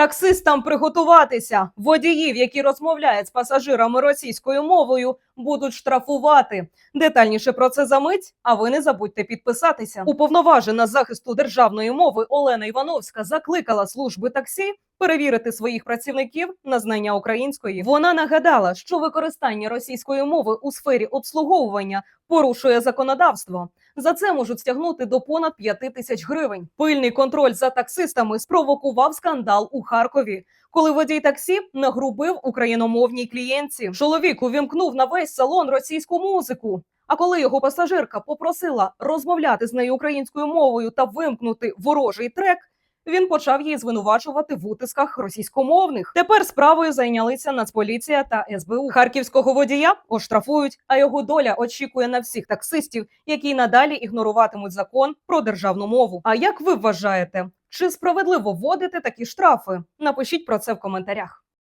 Таксистам приготуватися. Водіїв, які розмовляють з пасажирами російською мовою, будуть штрафувати. Детальніше про це за мить. А ви не забудьте підписатися. Уповноважена захисту державної мови Олена Івановська закликала служби таксі перевірити своїх працівників на знання української. Вона нагадала, що використання російської мови у сфері обслуговування порушує законодавство. За це можуть стягнути до понад 5 тисяч гривень. Пильний контроль за таксистами спровокував скандал у Харкові, коли водій таксі нагрубив україномовній клієнтці. Чоловік увімкнув на весь салон російську музику. А коли його пасажирка попросила розмовляти з нею українською мовою та вимкнути ворожий трек, він почав її звинувачувати в утисках російськомовних. Тепер справою зайнялися Нацполіція та СБУ. Харківського водія оштрафують, а його доля очікує на всіх таксистів, які надалі ігноруватимуть закон про державну мову. А як ви вважаєте, чи справедливо вводити такі штрафи? Напишіть про це в коментарях.